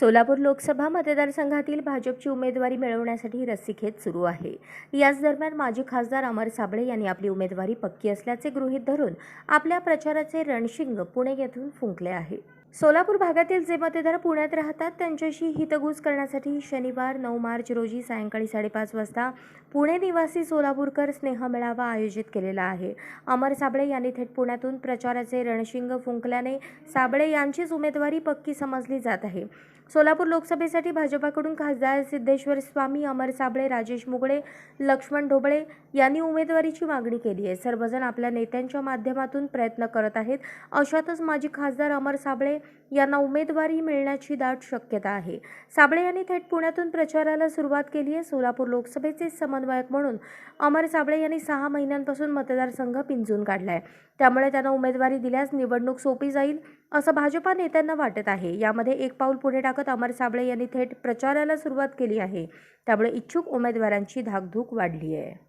सोलापूर लोकसभा मतदारसंघातील भाजपची उमेदवारी मिळवण्यासाठी रस्सीखेच सुरू आहे. याच दरम्यान माजी खासदार अमर साबळे यांनी आपली उमेदवारी पक्की असल्याचे गृहीत धरून आपल्या प्रचाराचे रणशिंग पुणे येथून फुंकले आहे. सोलापूर भागातील जे मतदार पुण्यात राहतात त्यांच्याशी हितगुज करण्यासाठी शनिवार नऊ मार्च रोजी सायंकाळी साडेपाच वाजता पुणे निवासी सोलापूरकर स्नेह मेळावा आयोजित केलेला आहे. अमर साबळे यांनी थेट पुण्यातून प्रचाराचे रणशिंग फुंकल्याने साबळे यांचीच उमेदवारी पक्की समजली जात आहे. सोलापूर लोकसभेसाठी भाजपाकडून खासदार सिद्धेश्वर स्वामी अमर साबळे राजेश मुगळे लक्ष्मण ढोबळे यांनी उमेदवारीची मागणी केली आहे. सर्वजण आपल्या नेत्यांच्या माध्यमातून प्रयत्न करत आहेत. अशातच माजी खासदार अमर साबळे यांना उमेदवारी मिळण्याची दाट शक्यता आहे. साबळे यांनी थेट पुण्यातून प्रचाराला सुरुवात केली आहे. सोलापूर लोकसभेचे समन्वयक म्हणून अमर साबळे यांनी सहा महिन्यांपासून मतदारसंघ पिंजून काढला आहे त्यामुळे त्यांना उमेदवारी दिल्यास निवडणूक सोपी जाईल असं भाजपा नेत्यांना वाटत आहे. यामध्ये एक पाऊल पुढे टाकत अमर साबळे यांनी थेट प्रचाराला सुरुवात केली आहे. त्यामुळे इच्छुक उमेदवारांची धाकधूक वाढली आहे.